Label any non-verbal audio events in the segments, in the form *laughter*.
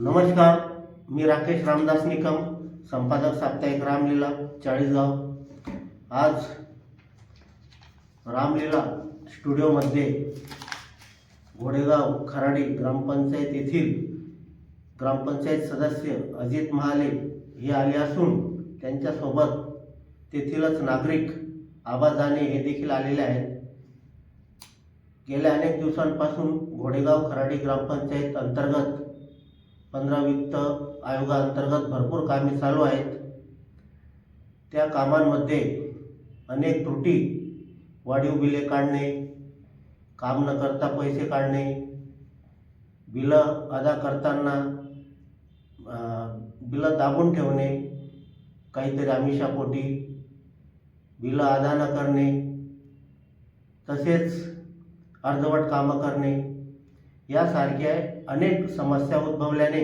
नमस्कार मी राकेश रामदास निकम संपादक साप्ताहिक रामलीला चाळीसगाव. आज रामलीला स्टुडिओमध्ये घोडेगाव खराडी ग्रामपंचायत येथील ग्रामपंचायत सदस्य अजित महाले हे आले असून त्यांच्यासोबत तेथीलच नागरिक आबा जाणे हे देखील आलेले आहेत. गेल्या अनेक दिवसांपासून घोडेगाव खराडी ग्रामपंचायत अंतर्गत पंधरा वित्त आयोगाअंतर्गत भरपूर कामे चालू आहेत. त्या कामांमध्ये अनेक त्रुटी वाढीव बिले काढणे काम न करता पैसे काढणे बिलं अदा करताना बिलं दाबून ठेवणे काहीतरी आमिषापोटी बिलं अदा न करणे तसेच अर्धवट कामं करणे यासारख्या अनेक समस्या उद्भवल्याने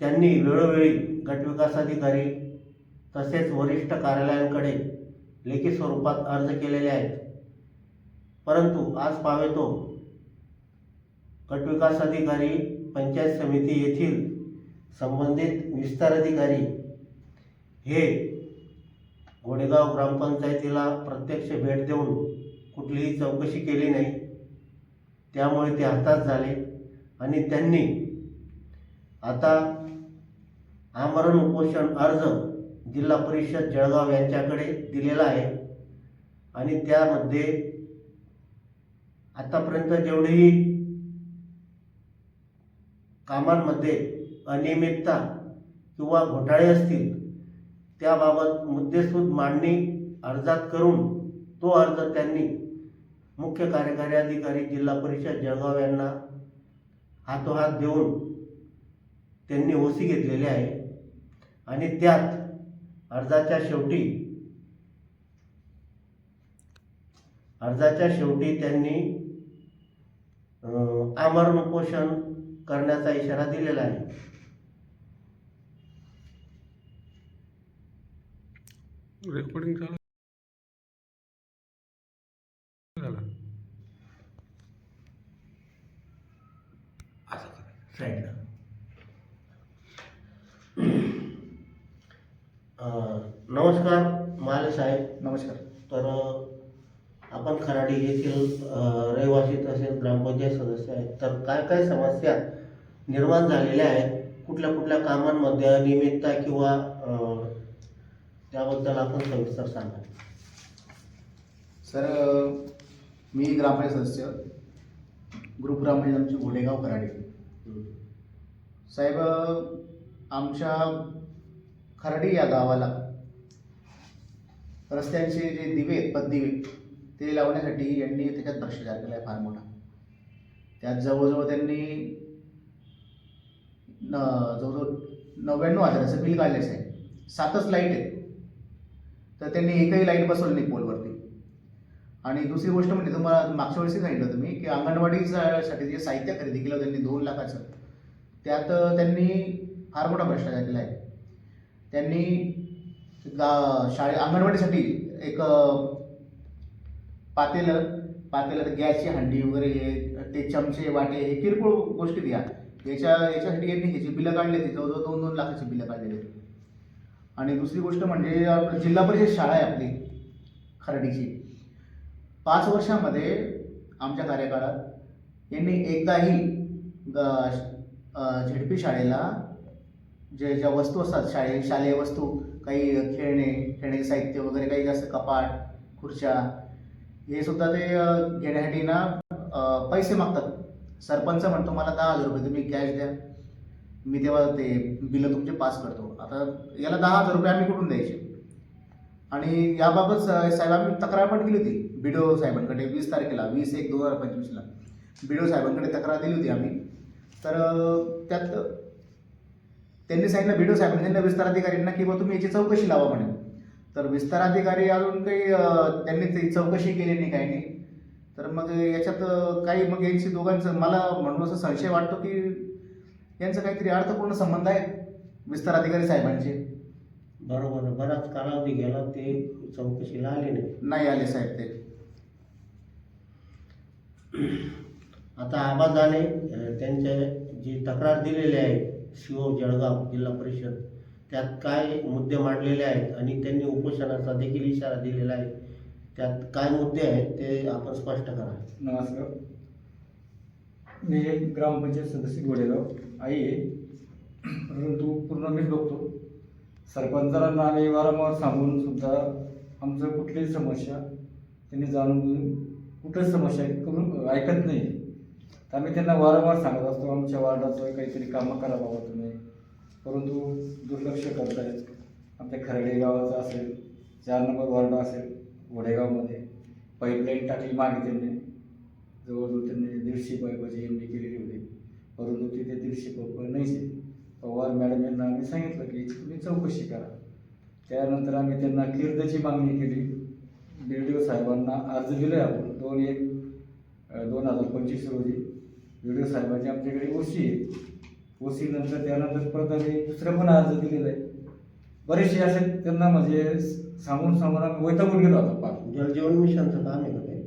त्यांनी वेळोवेळी गटविकास अधिकारी तसेच वरिष्ठ कार्यालयांकडे लेखी स्वरूपात अर्ज केलेले आहेत. परंतु आज पावेतो गटविकास अधिकारी पंचायत समिती येथील संबंधित विस्तार अधिकारी हे गोडेगाव ग्रामपंचायतीला प्रत्यक्ष भेट देऊन कुठलीही चौकशी केली नाही. त्यामुळे ते हताश झाले. आणि त्यांनी आता आमरण उपोषण अर्ज जिल्हा परिषद जळगाव यांच्याकडे दिलेला आहे. आणि त्यामध्ये आतापर्यंत जेवढेही कामांमध्ये अनियमितता किंवा घोटाळे असतील त्याबाबत मुद्देसूद मांडणी अर्जात करून तो अर्ज त्यांनी मुख्य कार्यकारी अधिकारी जिल्हा परिषद जळगाव यांना हातोहात देऊन त्यांनी ओसी घेतलेली आहे. आणि त्यात अर्जाच्या शेवटी अर्जाच्या शेवटी त्यांनी आमरण उपोषण करण्याचा इशारा दिलेला आहे. रेकॉर्डिंग चालू झालं असं करा साईडला. अं, नमस्कार माले साहेब. नमस्कार. तर आपण खराडी येथील रहिवासी तसेच ग्रामपंचायत सदस्य आहेत. तर काय काय समस्या निर्माण झालेल्या आहेत? कुठल्या कुठल्या कामांमध्ये अनियमितता किंवा त्याबद्दल आपण सविस्तर सांगा. सर मी ग्रामपंचायत सदस्य. ग्रुप ग्रामपंचायत आमची घोडेगाव कराडे साहेब आमच्या खरडी या गावाला रस्त्यांचे जे दिवे आहेत पददिवे ते लावण्यासाठी यांनी त्याच्यात भ्रष्टाचार केला आहे फार मोठा. त्यात जवळजवळ त्यांनी न जवळजवळ नव्याण्णव हजाराचं बिल काढलेच आहे सातच लाइट आहेत. तर त्यांनी एकही लाइट बसवली नाही पोलवरती. आणि दुसरी गोष्ट म्हणजे तुम्हाला मागच्या वेळेस सांगितलं तुम्ही की अंगणवाडीसाठी जे साहित्य खरेदी केलं त्यांनी दोन लाखाचं त्यात त्यांनी फार मोठा भ्रष्टाचार केला आहे त्यांनी गा शाळे अंगणवाडीसाठी एक पातेलं पातेलं गॅसची हंडी वगैरे हे ते चमचे वाटे हे किरकोळ गोष्टी द्या. याच्या याच्यासाठी यांनी ह्याची बिलं काढली होती जवळजवळ दोन दोन लाखाची बिलं काढलेली होती आणि दुसरी गोष्ट म्हणजे आपलं जिल्हा परिषद शाळा आहे आपली खराडीची. पाच वर्षामध्ये आमच्या कार्यकाळात यांनी एकदाही झेडपी शाळेला जे ज्या वस्तू असतात शाळे शालेय वस्तू काही खेळणे खेळण्याचे साहित्य वगैरे काही जास्त कपाट खुर्च्या हे सुद्धा ते घेण्यासाठी ना पैसे मागतात. सरपंच म्हणतो मला दहा हजार रुपये तुम्ही कॅश द्या. मी तेव्हा ते बिलं तुमचे पास करतो. आता याला दहा हजार रुपये आम्ही कुठून द्यायचे? आणि याबाबत स- साहेब आम्ही तक्रार पण केली होती. बिडो साहेबांकडे वीस तारखेला वीस एक दोन हजार पंचवीसला. बिडो साहेबांकडे तक्रार दिली होती आम्ही. तर त्यात त्यांनी सांगितलं बिडो साहेबांनी त्यांना विस्तार अधिकाऱ्यांना की बा तुम्ही याची चौकशी लावा म्हणे तर विस्तार अधिकारी अजून काही त्यांनी ती चौकशी केली नाही काही नाही. तर मग याच्यात काही मग यांची दोघांचं मला म्हणून असं संशय वाटतो की यांचं काहीतरी अर्थपूर्ण संबंध आहे विस्तार अधिकारी साहेबांचे. बरोबर. बराच कालावधी गेला ते चौकशीला आले नाही आले साहेब ते. *clears throat* आता आबाजाने त्यांच्या त्यांचे जी तक्रार दिलेली आहे शिव जळगाव जिल्हा परिषद त्यात काय मुद्दे मांडलेले आहेत आणि त्यांनी उपोषणाचा देखील इशारा दिलेला आहे त्यात काय मुद्दे आहेत ते आपण स्पष्ट करा नमस्कार. मी एक ग्रामपंचायत सदस्य गोडेगाव आई आहे. परंतु पूर्ण मीच बघतो. सरपंचांना आम्ही वारंवार सांगून सुद्धा आमचं कुठलीही समस्या त्यांनी जाणून घेऊन कुठंच समस्या करून ऐकत नाही. तर आम्ही त्यांना वारंवार सांगत असतो आमच्या वार्डाचं काहीतरी कामं करा बाबा तुम्ही. परंतु दुर्लक्ष करतायत. आमच्या खरडे गावाचं असेल चार नंबर वार्ड असेल घोडेगावमध्ये पाईपलाईन टाकली मागे त्यांनी. जवळजवळ त्यांनी दीडशे पाईपाची एम डी केलेली होती. परंतु तिथे दीडशे पाईप नाहीच पवार मॅडम यांना आम्ही सांगितलं की तुम्ही चौकशी करा. त्यानंतर आम्ही त्यांना किर्दची मागणी केली. बी डी ओ साहेबांना अर्ज दिले आपण. दोन एक दोन हजार पंचवीस रोजी. बी डी ओ साहेबांची आमच्याकडे ओसी आहे. ओसी नंतर त्यानंतर परत आम्ही दुसरा पण अर्ज दिलेला आहे. बरेचसे असे त्यांना म्हणजे सांगून सांगून आम्ही वैतागून गेलो आता पाच जलजीवन मिशनचं काम आहे का ते?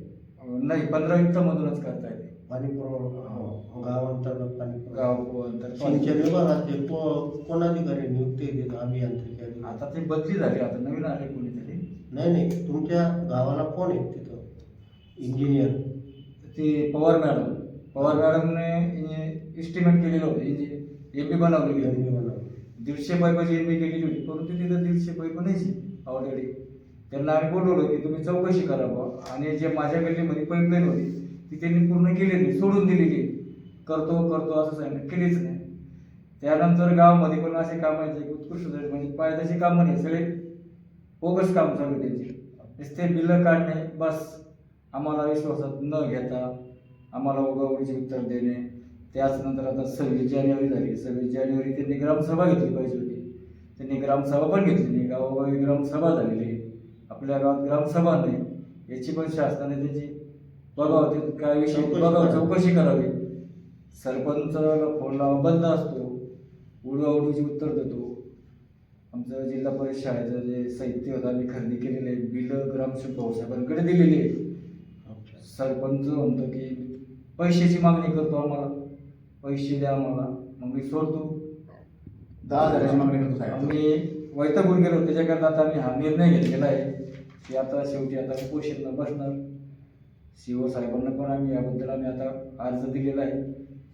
नाही पंधरा वित्तमधूनच करता येते. पाणी पुरवठा गावांतर्गत पाणी पुरवठा गाव अंतर सिंचन विभागाचे को कोण अधिकारी नियुक्ती देत अभियांत्रिकी? आता ते बदली झाली आता नवीन आले कोणीतरी. नाही नाही तुमच्या गावाला कोण आहे इंजिनियर ते पवार मॅडम पवार मॅडमने इस्टिमेट केलेलं होतं. एम बी बनवलेली होती. दीडशे पाईपाची एम बी केलेली होती. परंतु तिथं दीडशे पाईप नाहीची ऑलरेडी त्यांना आम्ही बोलवलं की तुम्ही चौकशी करा बुवा. आणि जे माझ्या गल्लीमध्ये पाईपलाईन होती ती त्यांनी पूर्ण केली नाही. सोडून दिलेली. करतो करतो असं सांगितलं. केलीच नाही. त्यानंतर गावामध्ये पण असे काम आहेत उत्कृष्ट म्हणजे पायदाची कामं नाही. सगळे बोगस काम चालू त्यांची. नुसते बिलं काढणे बस. आम्हाला विश्वासात न घेता आम्हाला उगावडीचे उत्तर देणे. त्याच नंतर आता सव्वीस जानेवारी झाली. सव्वीस जानेवारी त्यांनी ग्रामसभा घेतली पाहिजे होती. त्यांनी ग्रामसभा पण घेतली नाही. गावोगावी ग्रामसभा झालेली आहे. आपल्या गावात ग्रामसभा नाही. याची पण शासनाने त्याची बघावं ते काय विषय बघावं करावी. चौकशी करावी. सरपंचाला फोन लावा बंद असतो. उडवाउडीची उत्तर देतो. आमचं जिल्हा परिषद शाळेचं जे साहित्य होतं आम्ही खरेदी केलेलं आहे बिलं ग्रामसेवक भाऊसाहेबांकडे दिलेली आहे सरपंच म्हणतो की पैशाची मागणी करतो आम्हाला. पैसे द्या आम्हाला. मग मी सोडतो. दहा हजाराची मागणी करतो साहेब. आम्ही वैतागून गेलो. त्याच्याकरता आता आम्ही हा निर्णय घेतलेला आहे. की आता शेवटी आता उपोषण बसणार. सीओ साहेबांना पण आम्ही याबद्दल आम्ही आता अर्ज दिलेला आहे.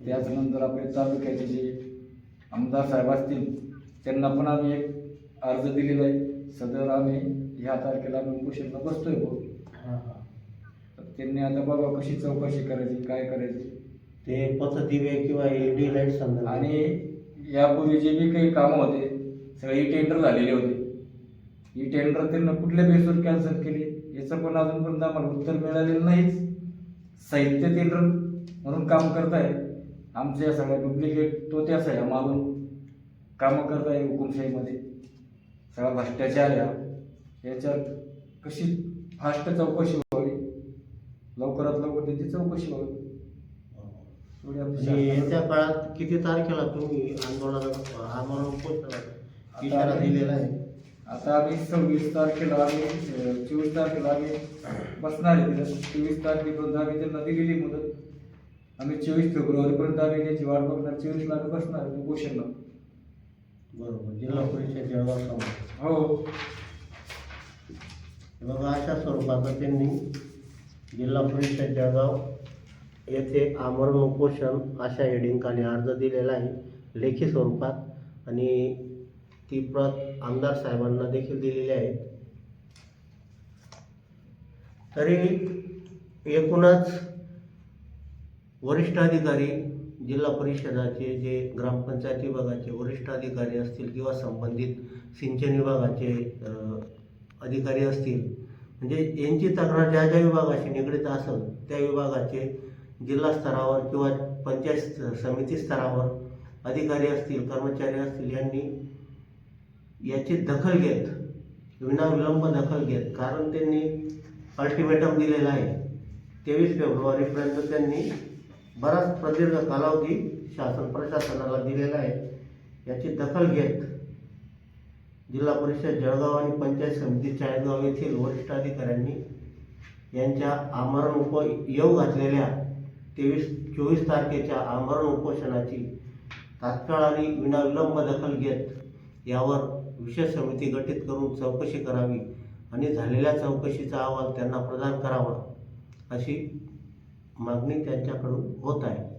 त्याचनंतर आपले तालुक्याचे जे आमदार साहेब असतील त्यांना पण आम्ही एक अर्ज दिलेला आहे. सदर आम्ही ह्या तारखेला आम्ही उपोषणला बसतोय. तर त्यांनी आता बघा कशी चौकशी करायची काय करायची. ते पथदिवे किंवा एलईडी लाइट संदर्भात. आणि यापूर्वी जे बी काही कामं होते सगळे ई टेंडर झालेले होते. ही टेंडर त्यांना कुठल्या बेसवर कॅन्सल केली याचं पण अजूनपर्यंत आम्हाला उत्तर मिळालेलं नाहीच. साहित्य टेंडर म्हणून काम करताय. आमच्या या सगळ्या डुप्लिकेट तो त्याच आहे मागून कामं करताय हुकुमशाहीमध्ये. सगळा भ्रष्टाचार या याच्यात कशी फास्ट चौकशी लवकरात लवकर त्याची चौकशी व्हावी एवढी आपली आणि शासनाला- येत्या काळात किती तारखेला तुम्ही आंदोलन आम्हाला उपोषणाला इशारा दिलेला आहे? आता आम्ही सव्वीस तारखेला आम्ही अं, चोवीस तारखेला आम्ही बसणार आहे तिथं. चोवीस तारखेपर्यंत आम्ही त्यांना दिलेली मुदत. आम्ही चोवीस फेब्रुवारीपर्यंत आम्ही त्याची वाट बघणार. चोवीसला आम्ही बसणार आहे उपोषणला. बरोबर जिल्हा परिषद जळगाव समोर. हो बघा अशा स्वरूपाचं त्यांनी जिल्हा परिषद जळगाव येथे आमरण उपोषण अशा हेडिंगखाली अर्ज दिलेला आहे लेखी स्वरूपात. आणि ती प्रत आमदार साहेबांना देखील दिलेली आहे. तरी एकूणच वरिष्ठ अधिकारी जिल्हा परिषदाचे जे ग्रामपंचायत विभागाचे वरिष्ठ अधिकारी असतील किंवा संबंधित सिंचन विभागाचे अधिकारी असतील म्हणजे यांची तक्रार ज्या ज्या विभागाशी निगडीत असेल त्या विभागाचे जिल्हा स्तरावर किंवा पंचायत समिती स्तरावर अधिकारी असतील कर्मचारी असतील यांनी याची दखल घेत विनाविलंब दखल घेत कारण त्यांनी अल्टिमेटम दिलेला आहे. तेवीस फेब्रुवारीपर्यंत त्यांनी बराच प्रदीर्घ कालावधी शासन प्रशासनाला दिलेला आहे. याची दखल घेत जिल्हा परिषद जळगाव आणि पंचायत समिती चाळीसगाव येथील वरिष्ठ अधिकाऱ्यांनी यांच्या आमरण उपयोग घातलेल्या तेवीस चोवीस तारखेच्या आमरण उपोषणाची तात्काळ आणि विनाविलंब दखल घेत यावर विशेष समिती गठीत करून चौकशी करावी आणि झालेल्या चौकशीचा अहवाल त्यांना प्रदान करावा अशी मागणी त्यांच्याकडून होत आहे.